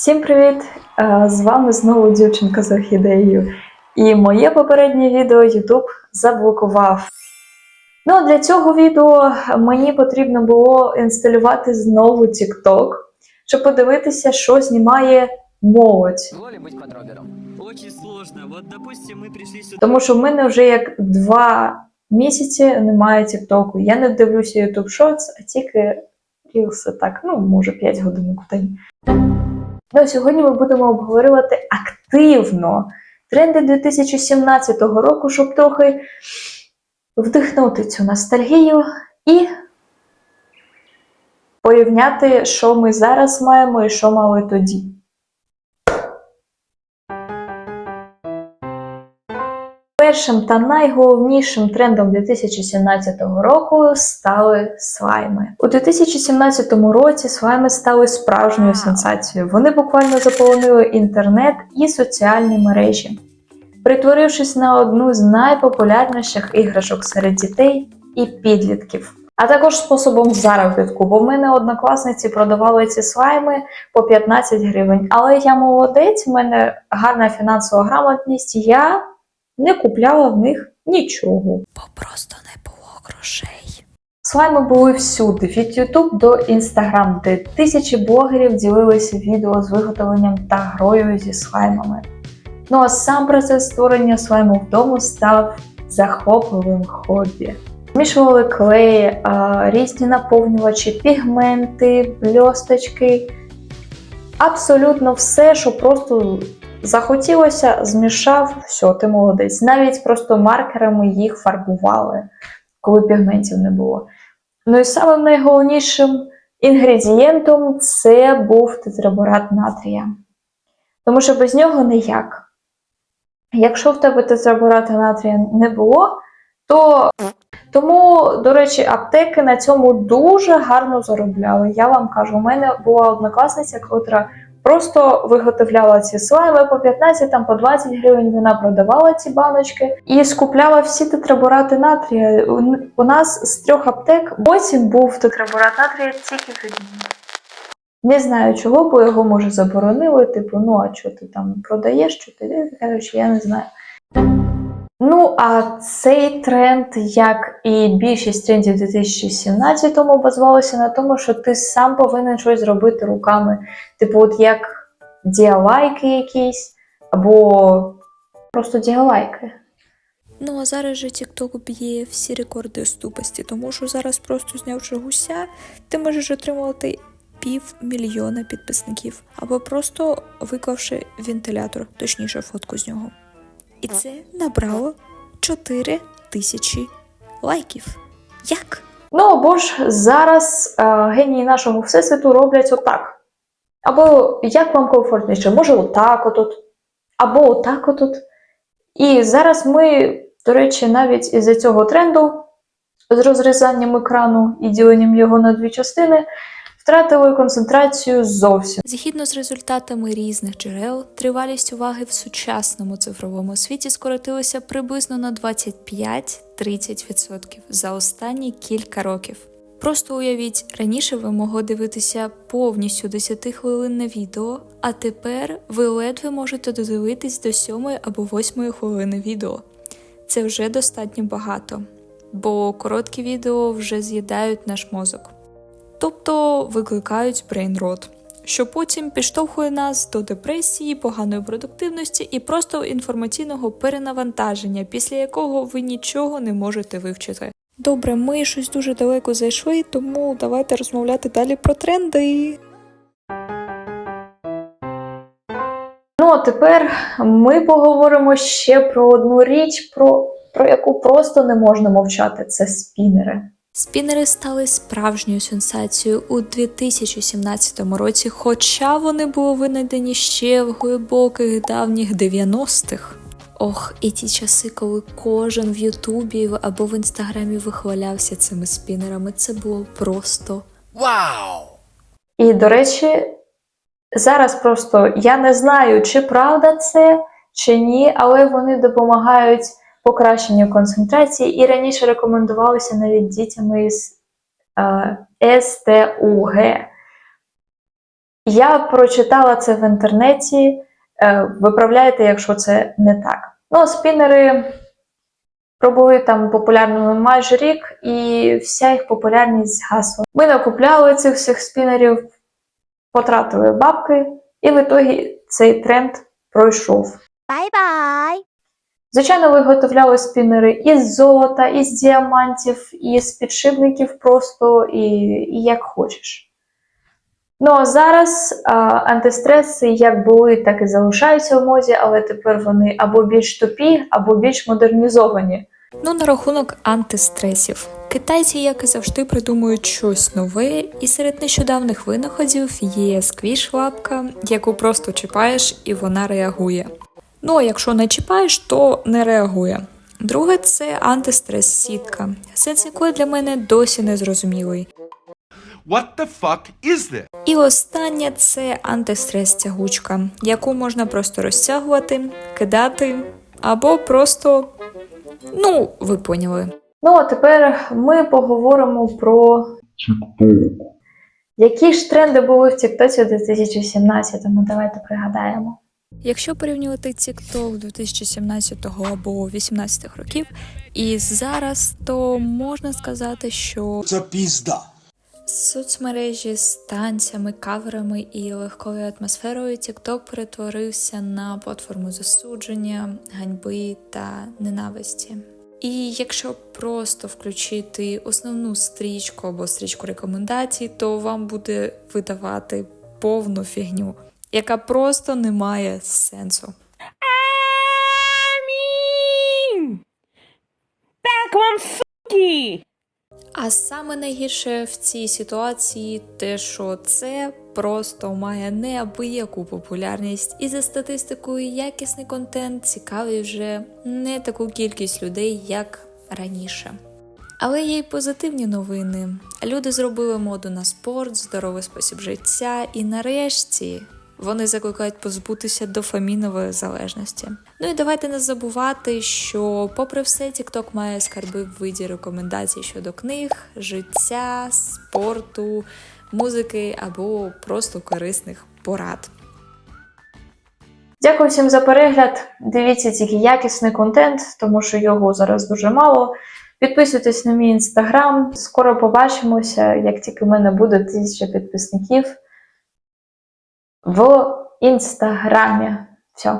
Всім привіт! Е, З вами знову дівчинка з орхідеєю. І моє попереднє відео YouTube заблокував. Ну, а для цього відео мені потрібно було інсталювати знову TikTok, щоб подивитися, що знімає молодь. Тому що в мене вже як два місяці немає TikTok. Я не дивлюся YouTube Shorts, а тільки Reels, так, ну, може, 5 годин в день. Ну, сьогодні ми будемо обговорювати активно тренди 2017 року, щоб трохи вдихнути цю ностальгію і порівняти, що ми зараз маємо і що мали тоді. Першим та найголовнішим трендом 2017 року стали слайми. У 2017 році слайми стали справжньою сенсацією. Вони буквально заполонили інтернет і соціальні мережі, перетворившись на одну з найпопулярніших іграшок серед дітей і підлітків. А також способом заробітку, бо в мене однокласниці продавали ці слайми по 15 гривень. Але я молодець, в мене гарна фінансова грамотність. Я не купляла в них нічого. бо просто не було грошей. Слайми були всюди, від YouTube до Instagram, де тисячі блогерів ділилися відео з виготовленням та грою зі слаймами. Ну а сам процес створення слайму вдома став захопливим хобі. Змішували клеї, різні наповнювачі, пігменти, бльосточки. Абсолютно все, що просто захотілося, змішав, все, ти молодець. Навіть просто маркерами їх фарбували, коли пігментів не було. Ну і самим найголовнішим інгредієнтом це був тетраборат натрія. Тому що без нього ніяк. Якщо в тебе тетрабората натрія не було, то тому, до речі, аптеки на цьому дуже гарно заробляли. Я вам кажу, у мене була однокласниця, котра просто виготовляла ці слайми по 15, там по 20 гривень. Вона продавала ці баночки і скупляла всі тетраборати натрія. У- нас з трьох аптек осінь був тетраборат натрія тільки в одній. Не знаю чого, бо його може заборонили. Типу, ну а що ти там продаєш, що ти коротше, я не знаю. Ну, а цей тренд, як і більшість трендів 2017-му, базувалося на тому, що ти сам повинен щось зробити руками. Типу, от як діалайки якісь, або просто діалайки. Ну а зараз же TikTok б'є всі рекорди ступості, тому що зараз просто знявши гуся, ти можеш отримувати півмільйона підписників, або просто виклавши вентилятор, точніше фотку з нього. І це набрало 4 тисячі лайків. Як? Ну або ж зараз е, генії нашого всесвіту роблять отак. Або як вам комфортніше, може отак отут, або отак отут. І зараз ми, до речі, навіть із-за цього тренду з розрізанням екрану і діленням його на дві частини втратили концентрацію зовсім. Згідно з результатами різних джерел, тривалість уваги в сучасному цифровому світі скоротилася приблизно на 25-30% за останні кілька років. Просто уявіть, раніше ви могли дивитися повністю 10-хвилинне відео, а тепер ви ледве можете додивитись до 7 або 8 хвилини відео. Це вже достатньо багато, бо короткі відео вже з'їдають наш мозок тобто викликають брейнрот, що потім підштовхує нас до депресії, поганої продуктивності і просто інформаційного перенавантаження, після якого ви нічого не можете вивчити. Добре, ми щось дуже далеко зайшли, тому давайте розмовляти далі про тренди. Ну, а тепер ми поговоримо ще про одну річ, про, про яку просто не можна мовчати. Це спінери. Спінери стали справжньою сенсацією у 2017 році, хоча вони були винайдені ще в глибоких давніх 90-х. Ох, і ті часи, коли кожен в Ютубі або в інстаграмі вихвалявся цими спінерами, це було просто Вау! І, до речі, зараз просто я не знаю, чи правда це, чи ні, але вони допомагають покращенню концентрації і раніше рекомендувалися навіть дітям із е, СТУГ. Я прочитала це в інтернеті. Е, Виправляйте, якщо це не так. Ну, спінери пробули там популярними майже рік, і вся їх популярність згасла. Ми накупляли цих всіх спінерів, потратили бабки, і в ітогі цей тренд пройшов. Бай-бай! Звичайно, виготовляли спінери із золота, із діамантів, із підшипників просто і, і як хочеш. Ну а зараз а, антистреси як були, так і залишаються в моді, але тепер вони або більш тупі, або більш модернізовані. Ну, на рахунок антистресів. Китайці, як і завжди, придумують щось нове, і серед нещодавних винаходів є сквіш-лапка, яку просто чіпаєш і вона реагує. Ну а якщо не чіпаєш, то не реагує. Друге це антистрес-сітка, сенс якої для мене досі не зрозумілий. What the fuck is this? І останнє це антистрес-тягучка, яку можна просто розтягувати, кидати або просто. Ну, ви поняли. Ну а тепер ми поговоримо про які ж тренди були в Тіктоці у 2017-му. Давайте пригадаємо. Якщо порівнювати TikTok 2017 або 2018 років і зараз, то можна сказати, що Це пізда. соцмережі з танцями, каверами і легкою атмосферою TikTok перетворився на платформу засудження, ганьби та ненависті. І якщо просто включити основну стрічку або стрічку рекомендацій, то вам буде видавати повну фігню, яка просто не має сенсу. Так вам суки! А саме найгірше в цій ситуації те, що це просто має неабияку популярність, і за статистикою якісний контент цікавий вже не таку кількість людей, як раніше. Але є й позитивні новини. Люди зробили моду на спорт, здоровий спосіб життя, і нарешті вони закликають позбутися дофамінової залежності. Ну і давайте не забувати, що, попри все, TikTok має скарби в виді рекомендацій щодо книг, життя, спорту, музики або просто корисних порад. Дякую всім за перегляд. Дивіться тільки якісний контент, тому що його зараз дуже мало. Підписуйтесь на мій інстаграм. Скоро побачимося, як тільки в мене буде тисяча підписників в інстаграмі. Все.